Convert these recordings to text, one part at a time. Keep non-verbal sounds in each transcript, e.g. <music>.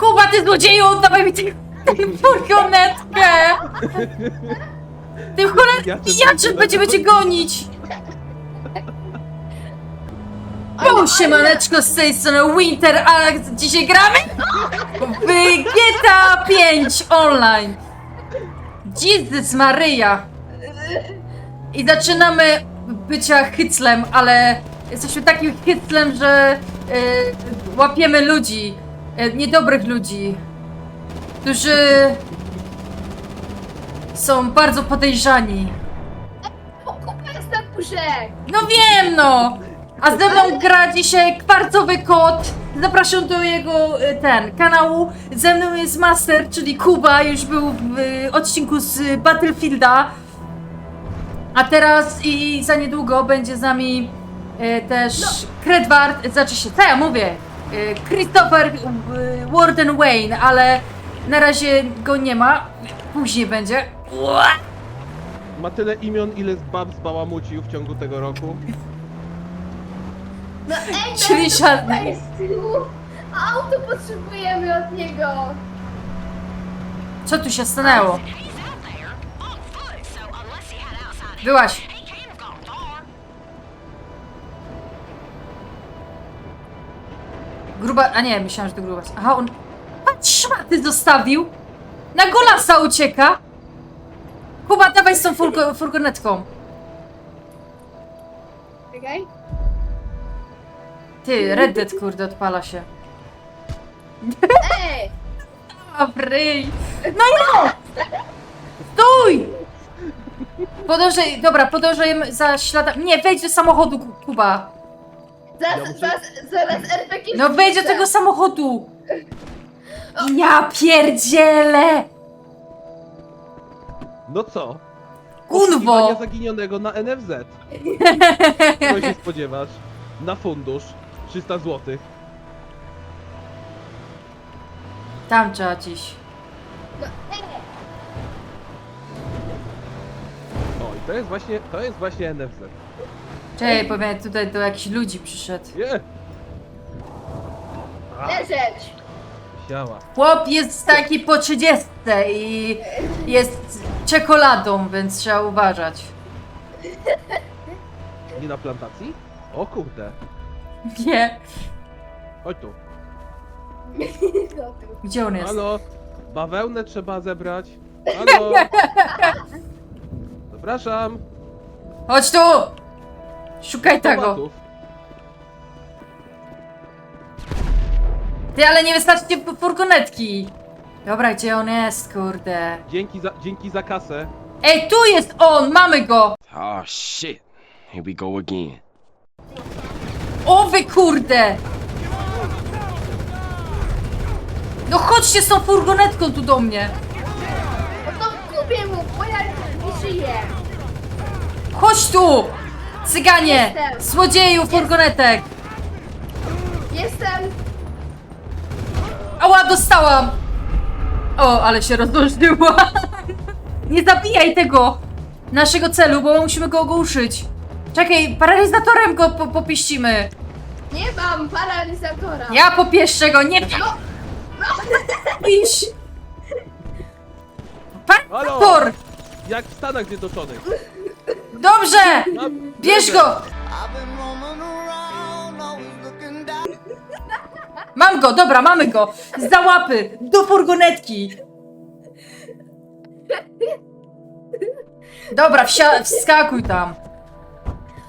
Kuba, ty złodzieju, oddawaj mi tę tę furgonetkę! Tym cholernym pijaczem będziemy cię gonić! O, siemaneczko, z tej strony Winter, a dzisiaj gramy w GTA 5 Online. Jesus Maryja! I zaczynamy bycia hyclem, ale jesteśmy takim hyclem, że e, łapiemy ludzi, e, niedobrych ludzi, którzy są bardzo podejrzani. O, kupa jest na górze! No wiem, no! A ze mną gra dzisiaj kwarcowy kot. Zapraszam do jego e, ten kanału. Ze mną jest Master, czyli Kuba, już był w e, odcinku z Battlefielda. A teraz i za niedługo będzie z nami e, też Kredward, znaczy się, co ja mówię? E, Christopher e, Warden Wayne, ale na razie go nie ma. Później będzie. Ua! Ma tyle imion, ile z bab zbałamucił w ciągu tego roku. No ej, <laughs> Czyli no, kupa jest z tyłu. Auto potrzebujemy od niego. Co tu się stanęło? He's Gruba. A nie, myślałam, że to gruba. Aha, on. Patrz, szmaty zostawił! Na golasa ucieka! Kuba, dawaj z tą furgo, furgonetką. Czekaj. Ty, Red Dead, kurde, odpala się. Ej! Dobry! No ja! Stój! Podążaj, dobra, podążajmy za śladami. Nie, wejdź do samochodu, Ku- Kuba. Zaraz, Ja muszę- zaraz, zaraz RPG No wejdź do tego samochodu! Ja pierdzielę! No co? Kunwo! Poszukiwania zaginionego na NFZ. Czego się spodziewasz? Na fundusz. 300 zł. Tam trzeba dziś. No, ej! O, i to jest właśnie, to jest właśnie NFZ. Czekaj, powiem, tutaj do jakichś ludzi przyszedł. Nie! Leżeć! Siała. Chłop jest taki po 30 i jest czekoladą, więc trzeba uważać. Nie na plantacji? O kurde. Nie. Chodź tu. No <laughs> tu. Gdzie on jest? Halo? Bawełnę trzeba zebrać. <laughs> Halo? Zapraszam. Chodź tu! Szukaj tego. Ty, ale nie wystarczy fu- furgonetki. Dobra, gdzie on jest, kurde? Dzięki za, dzięki za kasę. Ej, tu jest on! Mamy go! Oh shit. Here we go again. O wy kurde! No chodźcie z tą furgonetką tu do mnie! No to kupię mu, bo ja nie żyję. Chodź tu! Cyganie! Jestem. Złodzieju furgonetek! Jestem... Ała, dostałam! O, ale się rozdążyła! <laughs> Nie zabijaj tego! Naszego celu, bo musimy go ogłuszyć. Czekaj, paralizatorem go po popieścimy. Nie mam paralizatora. Ja popieszczę go, nie No, pisz! Halo? Paralizator! Jak w Stanach Zjednoczonych. Dobrze! Bierz go! Mam go, dobra, mamy go! Za łapy! Do furgonetki! Dobra, wsia- wskakuj tam.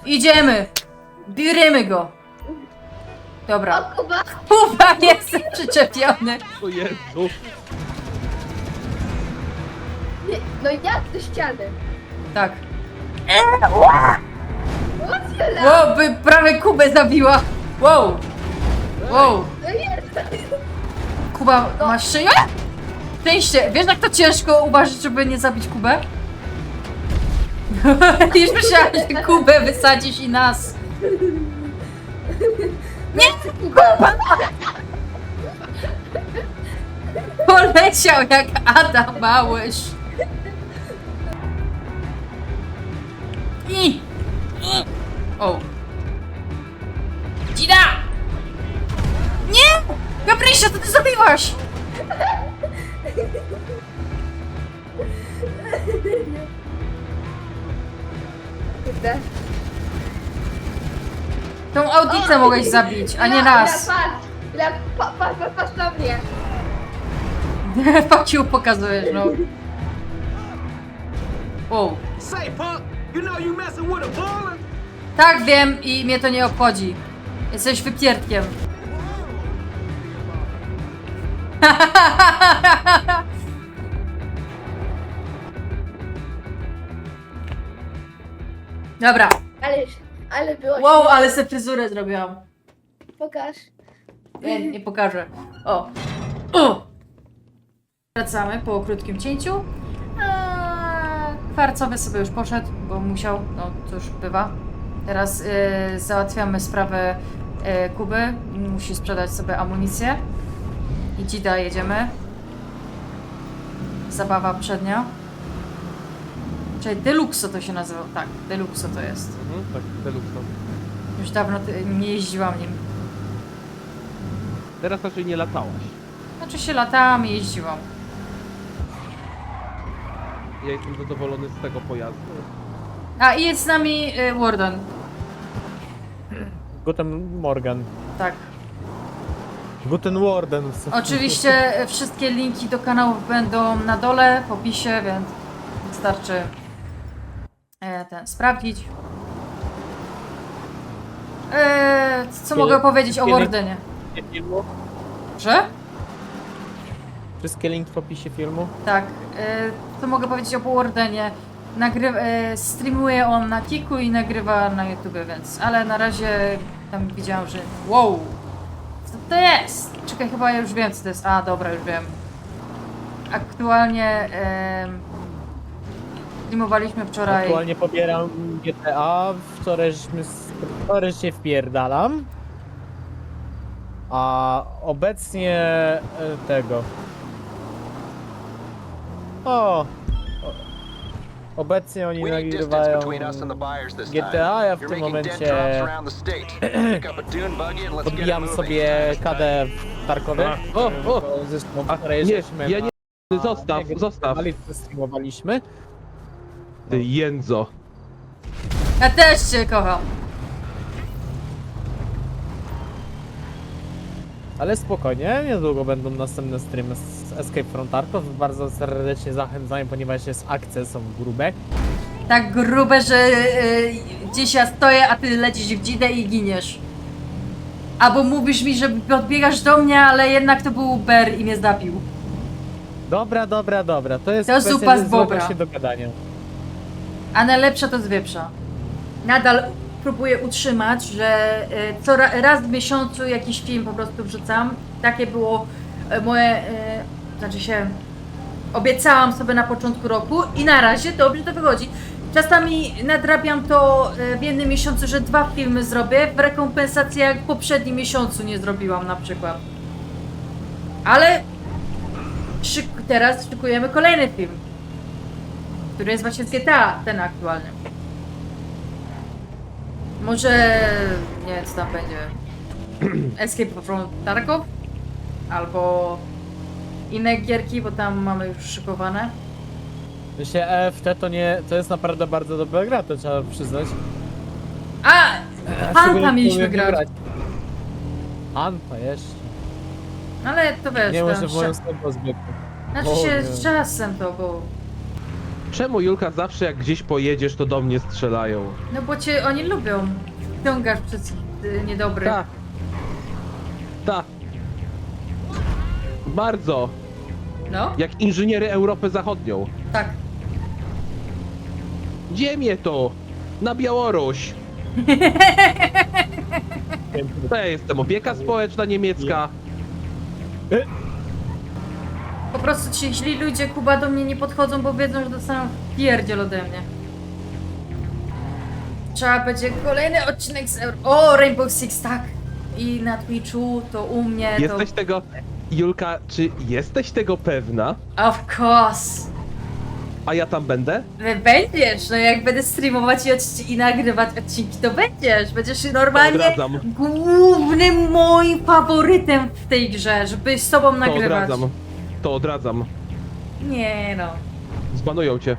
Idziemy. Bierzemy go. Dobra. o Kuba. Kuba, <laughs> jestem przyczepiony. O Jezu. Nie, no jak do ściany? Tak. Tyle. Wow, by prawie Kubę zabiła. Wow. Wow. Kuba, masz szyję? Szczęście. Wiesz jak to ciężko uważać, żeby nie zabić Kubę? <laughs> Już myślałam, że Kubę wysadzisz i nas. Nie, Kuba! Poleciał jak Adam Małysz. I... I... O. Dzida! Nie! Gabrysia, co ty zrobiłaś? Kurde. Tą audicę mogłeś zabić, a nie raz. Ile patrz, ile pa, pa, pa, patrz na mnie. <laughs> Paciu pokazujesz, no. O. Say, Tak, wiem i mnie to nie obchodzi. Jesteś wypierdkiem. <laughs> Dobra. Ale, ale było Wow, ale se fryzurę zrobiłam. Pokaż. Nie, nie pokażę. O. o. Wracamy po krótkim cięciu. Kwarcowy sobie już poszedł, bo musiał. No cóż, bywa. Teraz y, załatwiamy sprawę y, Kuby. Musi sprzedać sobie amunicję. I Dzida jedziemy. Zabawa przednia. Czyli Deluxo to się nazywa. Tak, Deluxo to jest. Mhm, tak, deluxe. Już dawno ty- nie jeździłam nim. Teraz raczej nie latałaś. Znaczy się latałam i jeździłam. Ja jestem zadowolony z tego pojazdu. A i jest z nami y, Warden. Guten Morgan. Tak. Guten Warden. Oczywiście y, wszystkie linki do kanałów będą na dole w opisie, więc wystarczy e, ten sprawdzić. E, co mogę powiedzieć o Wardenie? Że? Wszystkie linki w opisie filmu. Tak. E, co mogę powiedzieć o Wardenie? Nagry e, streamuje on na Kiku i nagrywa na YouTube, więc. Ale na razie tam widziałam, że. Wow! Co to jest? Czekaj, chyba ja już wiem, co to jest. A, dobra, już wiem. Aktualnie. em, streamowaliśmy wczoraj. Aktualnie pobieram GTA. Wczoraj, wczoraj się wpierdalam. A obecnie e, tego. O! Obecnie oni We need distance nagrywają between us and the buyers this time. GTA, a ja w You're tym making dead momencie drops around the state. Pick up a dune buggy and let's get it odbijam moving. sobie KD w Tarkowie. O, o! Zresztą A, nie, ja nie... na- Zostaw, zostaw. streamowaliśmy. Ty jędzo. Ja też cię kocham. Ale spokojnie, niedługo będą następne streamy z Escape from Tarkov. Bardzo serdecznie zachęcam, ponieważ jest akcje są grube. Tak grube, że y, gdzieś ja stoję, a ty lecisz w dzidę i giniesz. Albo mówisz mi, że podbiegasz do mnie, ale jednak to był Ber i mnie zabił. Dobra, dobra, dobra. To jest To zupa z bobra. się dogadania. A najlepsza to z wieprza. Nadal próbuję utrzymać, że y, co ra, raz w miesiącu jakiś film po prostu wrzucam. Takie było y, moje, y, znaczy się, obiecałam sobie na początku roku i na razie dobrze to wychodzi. Czasami nadrabiam to w jednym miesiącu, że dwa filmy zrobię, w rekompensacji jak w poprzednim miesiącu nie zrobiłam na przykład. Ale teraz szykujemy kolejny film który jest właśnie z GTA, ten aktualny. Może, nie wiem co tam będzie, <clears throat> Escape from Tarkov, albo inne gierki, bo tam mamy już szykowane. Myślę, EFT to nie, to jest naprawdę bardzo dobra gra, to trzeba przyznać. A! Hanta Szczególnie mieliśmy grać, Hanta jeszcze. ale to wiesz, Nie tam może w moją sz- stronę zwykle. znaczy się z czasem to, bo, Czemu Julka zawsze jak gdzieś pojedziesz, to do mnie strzelają? no bo cię oni lubią, ciągasz przez y, niedobry. Ta. Ta. Bardzo. No, Jak inżyniery Europę Zachodnią. tak. Ziemię to! Na Białoruś! To <laughs> ja jestem opieka społeczna niemiecka. Po prostu ci źli ludzie Kuba do mnie nie podchodzą, bo wiedzą, że dostaną pierdziel ode mnie. Trzeba będzie kolejny odcinek z Euro... O, Rainbow Six, tak! I na Twitchu, to u mnie, Jesteś tego... Julka, czy jesteś tego pewna? to... Of course! A ja tam będę? Będziesz, no jak będę streamować i, odci- i nagrywać odcinki, to będziesz. Będziesz normalnie Odradzam. głównym moim faworytem w tej grze, żeby z tobą To nagrywać. odradzam. To odradzam. Nie no. Zbanują cię.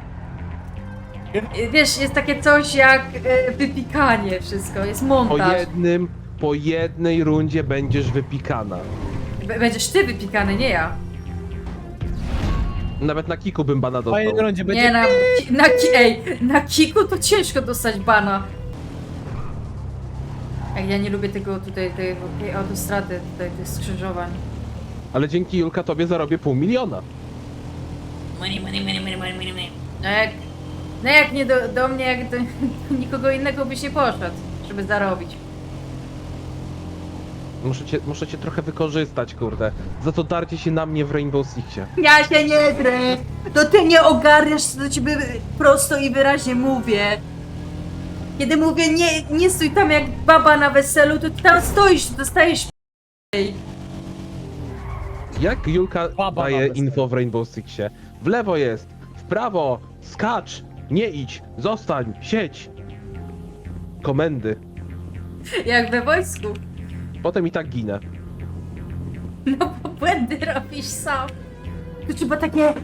Wiesz, jest takie coś jak e, wypikanie wszystko, jest Po montaż. jednym, po jednej rundzie będziesz wypikana. B- Będziesz ty wypikany, nie ja. Nawet na kiku bym bana W fajnej dostał. rundzie będzie... Nie, na, ki- na, ki- ej, na kiku to ciężko dostać bana. Ej, ja nie lubię tego tutaj, tej, tej autostrady, tutaj, tych skrzyżowań. Ale dzięki Julka tobie zarobię pół miliona. Money, money, money, money, money, money, money. No jak, no jak nie do, do mnie, jak do <laughs> nikogo innego byś nie poszedł, żeby zarobić. Muszę cię, muszę cię trochę wykorzystać, kurde. Za to darcie się na mnie w Rainbow Sixie. Ja się nie drę! To ty nie ogarniasz, co do ciebie prosto i wyraźnie mówię. Kiedy mówię nie, nie stój tam jak baba na weselu, to ty tam stoisz, to dostajesz p***ej. Jak Julka Baba daje nawet info w Rainbow Sixie? W lewo jest, w prawo, skacz, nie idź, zostań, siedź. Komendy. Jak we wojsku. Potem i tak ginę. No bo błędy robisz sam. To trzeba takie...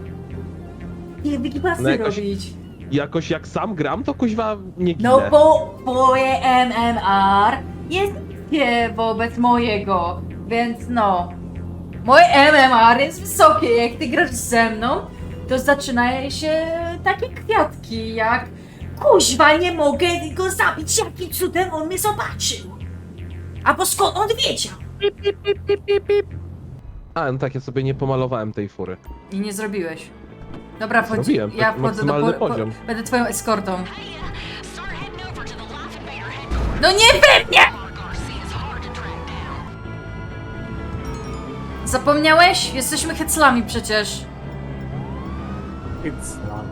Nie, wygibasy No jakoś- robić. Jakoś jak sam gram, to kuźwa nie ginę. No bo twoje MMR jest niskie wobec mojego, więc no. Moje MMR jest wysokie, jak ty grasz ze mną, to zaczynają się takie kwiatki jak Kuźwa, nie mogę go zabić, jakim cudem on mnie zobaczył. Albo skąd on wiedział? A, no tak, ja sobie nie pomalowałem tej fury. I nie zrobiłeś. Dobra, wchodź, Zrobiłem, ja tak wchodzę do maksymalny po, po, poziom. Będę twoją eskortą. Uh. No nie we mnie! Zapomniałeś? Jesteśmy heclami przecież. It's not.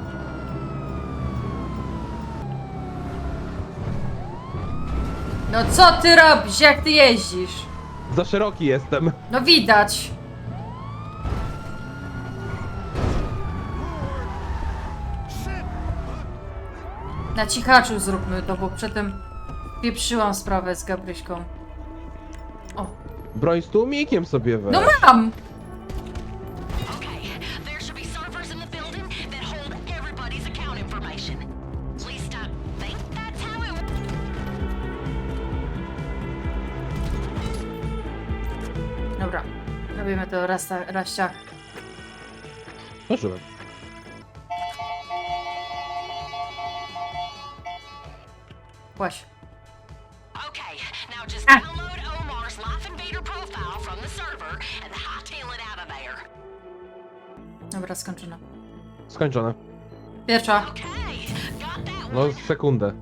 No co ty robisz, jak ty jeździsz? Za szeroki jestem. No widać. Na cichaczu zróbmy to, bo przedtem pieprzyłam sprawę z Gabryśką. Broń z tłumikiem sobie weź. no mam! Okay, there should be servers in the building that hold everybody's account information. At least I think that's how it Dobra, robimy to raz, raz ciach. Zdążyłem. Płaś. Dobra, skończone. Skończone. Pierwsza. No, sekundę.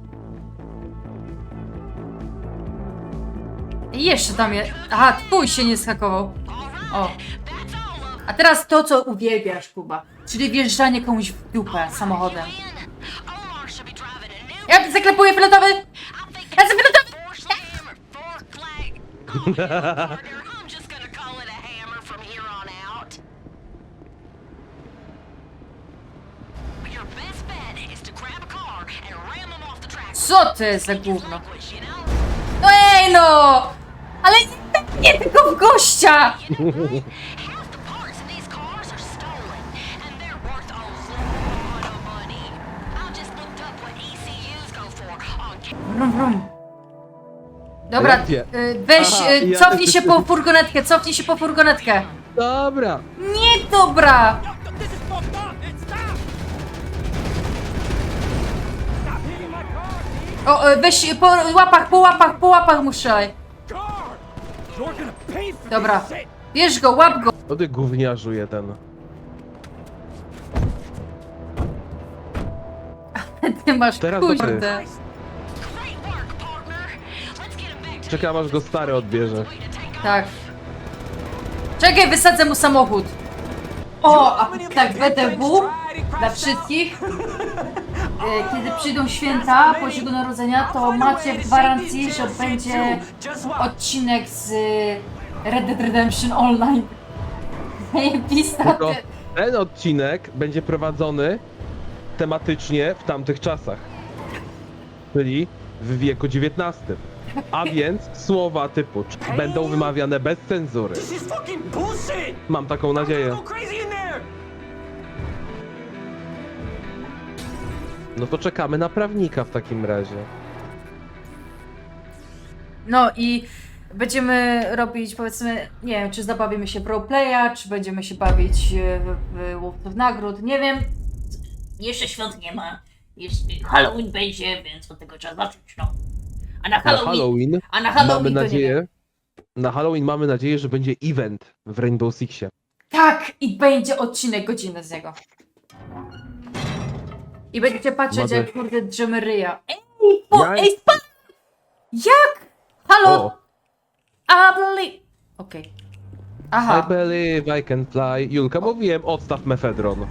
Jeszcze tam je... Aha, twój się nie skakował. O. A teraz to, co uwielbiasz, Kuba. Czyli wjeżdżanie komuś w dupę samochodem. Ja zaklepuję thinking Ja fioletowy! <laughs> Co to jest za gówno? No ej no! Ale nie, nie tylko w gościa! Brum, brum. Dobra, y, weź, Aha, y, ja- cofnij się po <laughs> furgonetkę, cofnij się po furgonetkę. Dobra. Nie dobra! O, y, weź po łapach, po łapach, po łapach muszę. Dobra, bierz go, łap go. O ty gówniarzu jeden. <laughs> Ty masz Teraz to ty. kurde. To Czekam aż go stary odbierze. to. Tak. Czekaj, wysadzę mu samochód. O, a tak, BTW dla wszystkich. <laughs> E, Kiedy przyjdą święta Bożego Narodzenia, to macie w gwarancji, że będzie odcinek z e, Red Dead Redemption Online. <laughs> Zajebista Tylko ty. ten odcinek będzie prowadzony tematycznie w tamtych czasach. Czyli w wieku XIX. A <laughs> więc słowa typu będą wymawiane bez cenzury. Mam taką nadzieję. No to czekamy na prawnika w takim razie. No i będziemy robić, powiedzmy, nie wiem, czy zabawimy się w roleplaya, czy będziemy się bawić e, w, w łowców nagród, nie wiem. Jeszcze świąt nie ma. Jeszcze Halloween będzie, więc od tego trzeba zacząć, no. A na Na Halloween, Halloween a na Halloween mamy to nie nadzieję. Na Halloween mamy nadzieję, że będzie event w Rainbow Sixie. Tak, i będzie odcinek godziny z niego. I będziecie patrzeć, Mamy- jak kurde drzemy ryja. Ej, po, Ja- ej, spa... Jak? Halo? O, I believe... Okej. I Aha, believe I can fly. Julka, mówiłem, odstaw mefedron.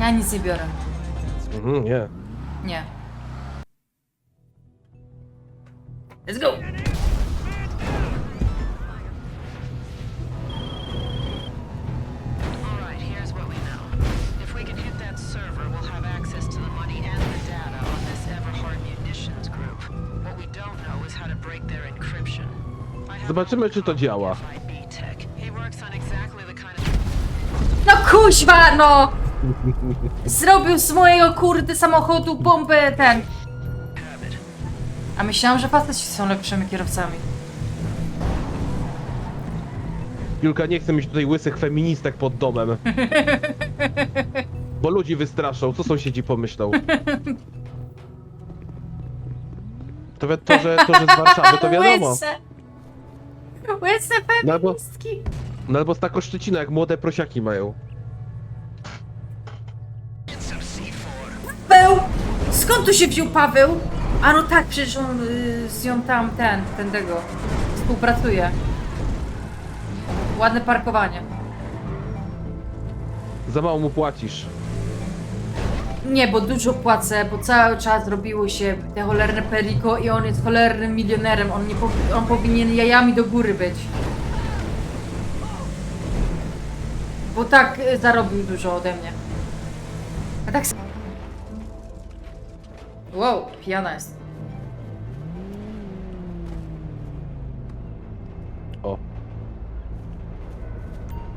ja nic nie biorę. Mhm, nie. Nie. Let's go! Zobaczymy, czy to działa. No kuźwa, no! Zrobił z mojego kurde samochodu bombę ten. A myślałam, że faceci są lepszymi kierowcami. Julka, nie chcę mieć tutaj łysych feministek pod domem. <laughs> Bo ludzi wystraszą, co sąsiedzi pomyślą? To, wi- to, że, to, że z Warszawy, to wiadomo. Łyse. <laughs> Łyse No albo, feministki. no albo z taką Szczecina, jak młode prosiaki mają. Paweł! Skąd tu się wziął Paweł? A no tak, przecież on y, z nią tam ten, ten tego. Współpracuje. Ładne parkowanie. Za mało mu płacisz. Nie, bo dużo płacę, bo cały czas robiło się te cholerne periko i on jest cholernym milionerem. On, nie powi- on powinien jajami do góry być. Bo tak y, zarobił dużo ode mnie. A tak. Wow, pijana jest.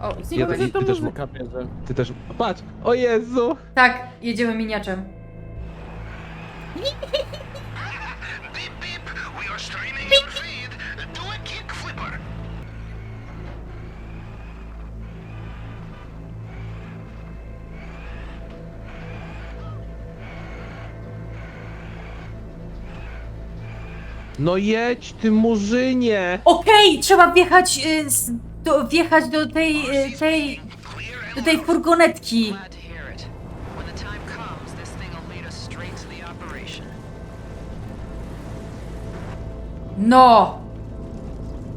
O, Ja zniknął. tak- Że to ty też muzyka bierze. ty też. Patrz! O Jezu! Tak, jedziemy miniaczem. Beep beep, we are streaming your feed. Do a kick flipper. No jedź, ty murzynie! Okej, trzeba wjechać, y, z, do, wjechać do tej, y, tej, do tej furgonetki. No,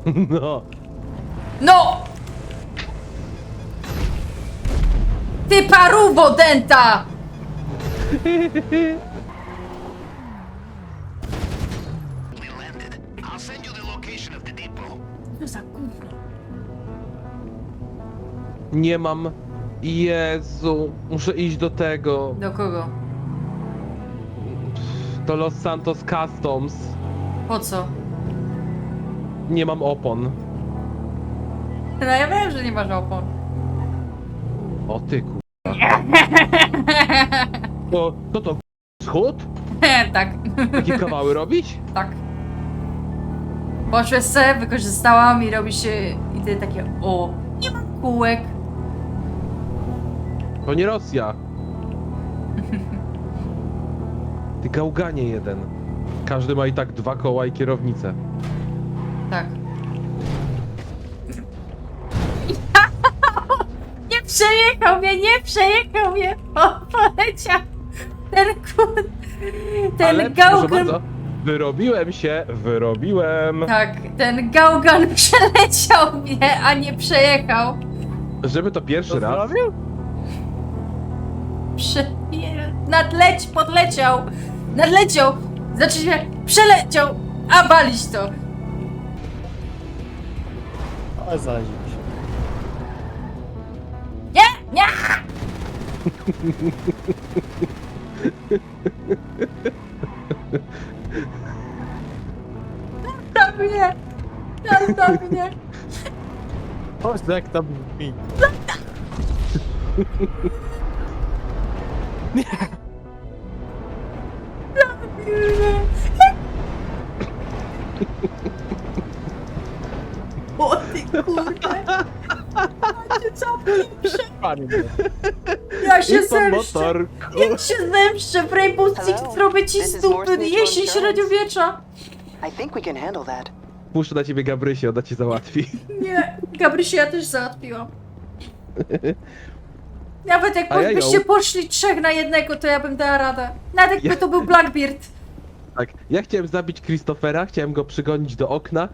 <laughs> No. no! Ty paruwo denta! <laughs> Nie mam. Jezu, muszę iść do tego. Do kogo? Do Los Santos Customs. Po co? Nie mam opon. No ja wiem, że nie masz opon. O ty ku... <laughs> To, to to schód? <laughs> tak, Takie kawały robić? <laughs> tak. Poszłeś se, wykorzystałam i robi się... I ty takie, o, nie mam kółek. To nie Rosja. Ty gałganie jeden. Każdy ma i tak dwa koła i kierownicę. Tak. <laughs> Nie przejechał mnie, nie przejechał mnie! O, poleciał! Ten kur... Ten proszę gałgan... bardzo, wyrobiłem się, wyrobiłem. Tak, ten gałgan <laughs> przeleciał mnie, a nie przejechał. Żeby to pierwszy To raz. zrobił? Prze... Nadleć, podleciał. Nadleciał. Znaczy się, przeleciał. A walić to. O, znaleźliśmy się. Nie, nie! Zostaw mnie! Zostaw mnie! Chodź, jak tam brzmi. <laughs> O ty kurde! Macie co? Pani Ja się zemszczę! Ja się zemszczę! W Rainbow Six zrobię ci Mutual jesień średniowiecza! I think we can handle that. Puszczę na ciebie Gabrysię, ona ci załatwi. Nie, Gabrysię ja też załatwiłam. <laughs> Nawet jakbyście poszli trzech na jednego, to ja bym dała radę. Nawet jakby Ja- to był Blackbeard. Tak, ja chciałem zabić Christophera, chciałem go przygonić do okna.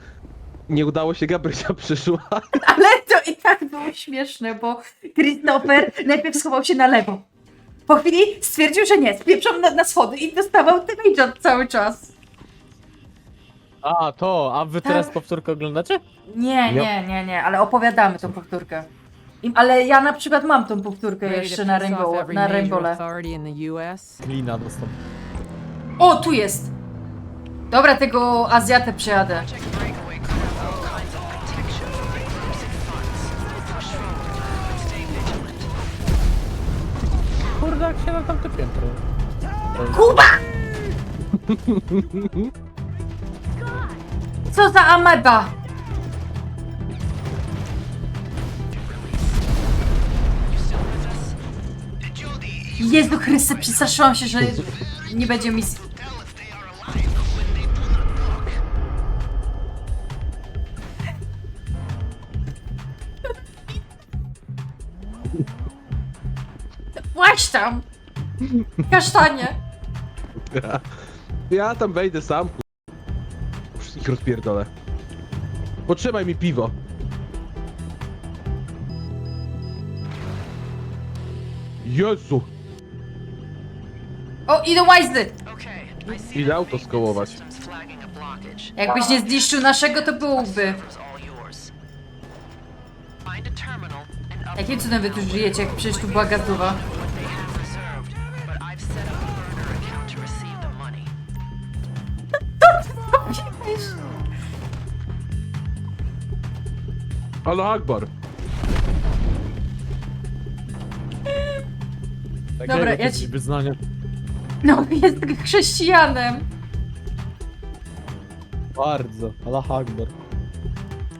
Nie udało się, Gabrysia <laughs> przyszła. <laughs> Ale to i tak było śmieszne, bo Christopher najpierw schował się na lewo. Po chwili stwierdził, że nie, spieprzał na, na schody i dostawał damage'a cały czas. A, to, a wy teraz Tak. powtórkę oglądacie? Nie, nie, nie, nie, ale opowiadamy tą powtórkę. Ale ja na przykład mam tą powtórkę jeszcze na, Rainbow, na Rainbowle. Glina dostęp. O, tu jest! Dobra, tego Azjatę przejadę. Kurde, jak się na tamte piętro. Kuba! <laughs> Co za ameba? Jezu Chryste, przestraszyłam się, że nie będzie misji. Właź tam! Kasztanie! Ja tam wejdę sam. Już ich rozpierdolę. Potrzymaj mi piwo. Jezu! O, idą łajzy! Okay, I see Ile that auto skołować? Jakbyś nie zniszczył naszego, to byłby. Jakim cudem wy tu żyjecie, jak przecież tu była gazowa? what they have reserved, but I've set up a burner account to receive the money. Allah Akbar! Dobra, ja ci- wyznania. No, jest chrześcijanem. Bardzo. Allah Akbar.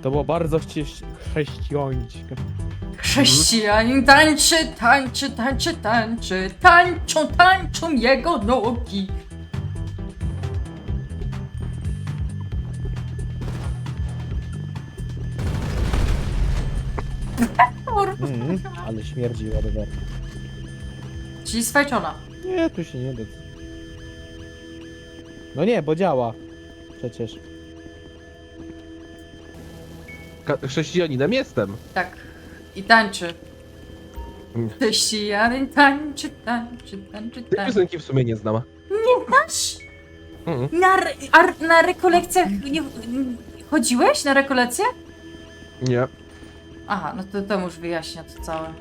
To było bardzo chcie- chrześcijańskie. Chrześcijanin tańczy, tańczy, tańczy, tańczy, tańczą, tańczą jego nogi. Kurwa. Mm, ale śmierdzi ładowarka. Czyli sfajczona. Nie, tu się nie da. No nie, bo działa. Przecież. Ka- chrześcijaninem jestem. Tak. I tańczy. Mm. Chrześcijanin tańczy, tańczy, tańczy, Tej tańczy. piosenki w sumie nie znam. Nie znasz? Mhm. Na, re, a na rekolekcjach nie, chodziłeś na rekolekcje? Nie. Aha, no to to już wyjaśnia to całe.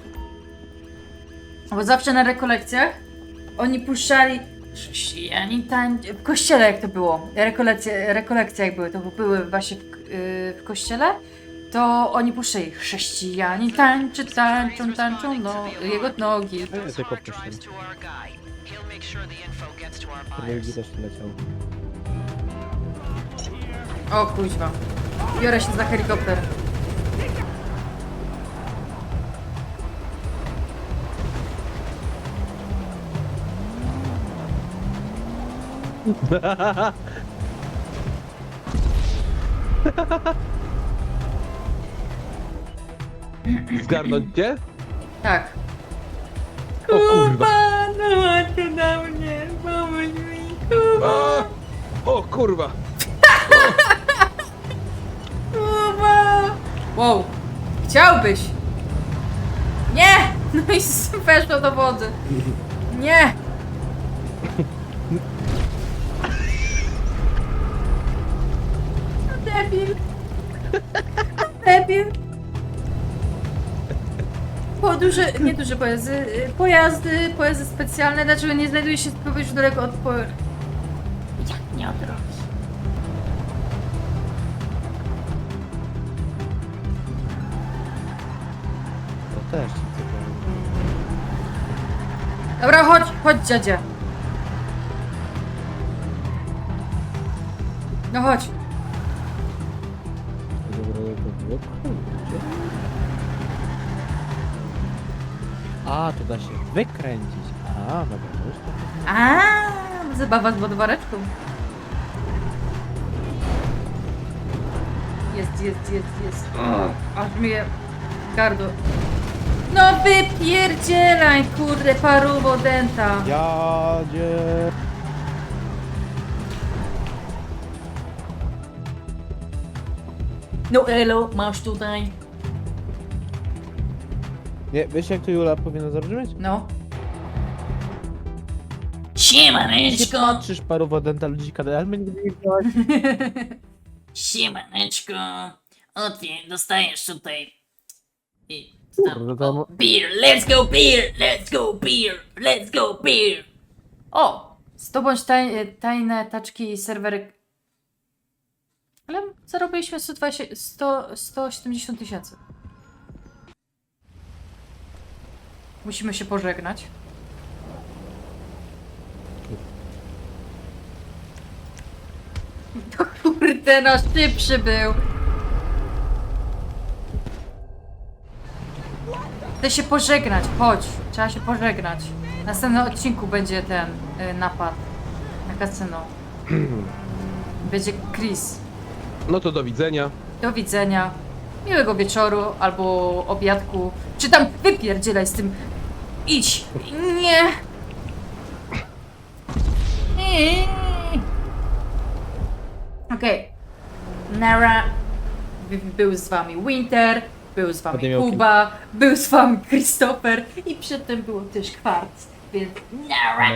Bo zawsze na rekolekcjach oni puszczali chrześcijanin tańczy... W kościele jak to było, rekolekcje, rekolekcje jak były, to były właśnie w, yy, w kościele, to oni puszczali chrześcijanin tańczy, tańczą, tańczą, no, jego nogi. Ja tylko też leciał. O kuźwa. Biorę się za helikopter. <laughs> Zgarnąć cię? Tak. O kurwa. no chodź na mnie, pomóż mi, Kuba, A! O kurwa! Kuba. Wow, chciałbyś. Nie! No i weszło do wody. Nie! <laughs> Debil. Debil. Po duże, nie duże pojazdy, y, pojazdy, pojazdy specjalne, dlaczego nie znajduje się w pobliżu daleko od po... Jak nie od drogi? To też. Dobra, chodź, chodź dziadzia. No chodź. Wykręcić. A, dobra, to już to. A, zabawa z wodowareczką. Jest, jest, jest, jest. Aż mnie gardło. No wypierdzielaj, kurde, paruwo denta. Jadzie. No elo, masz tutaj. Nie, wiesz jak to Jula powinna zabrzmieć? No. Siemaneczko! patrzysz paru denta ludzika, ale mnie nigdy nie widziałaś. <laughs> Siemaneczko! O ty, dostajesz tutaj... I, Kurde, to... mo- beer, let's go beer, let's go beer, let's go beer! O! Zdobądź taj, tajne taczki i serwery. Ale zarobiliśmy 120, 100, 170 tysięcy. Musimy się pożegnać. To <laughs> kurde, nasz szybszy był. Chcę się pożegnać, chodź. Trzeba się pożegnać. W następnym odcinku będzie ten y, napad na kasyno. <clears throat> Będzie Chris. No to do widzenia. Do widzenia. Miłego wieczoru albo obiadku. Czy tam wypierdzielaj z tym. Idź. Nie. Okej. Nara. By- Był z wami Winter. Był z wami Kuba. Był z wami Christopher. I przedtem było też Kwarc. Więc Nara.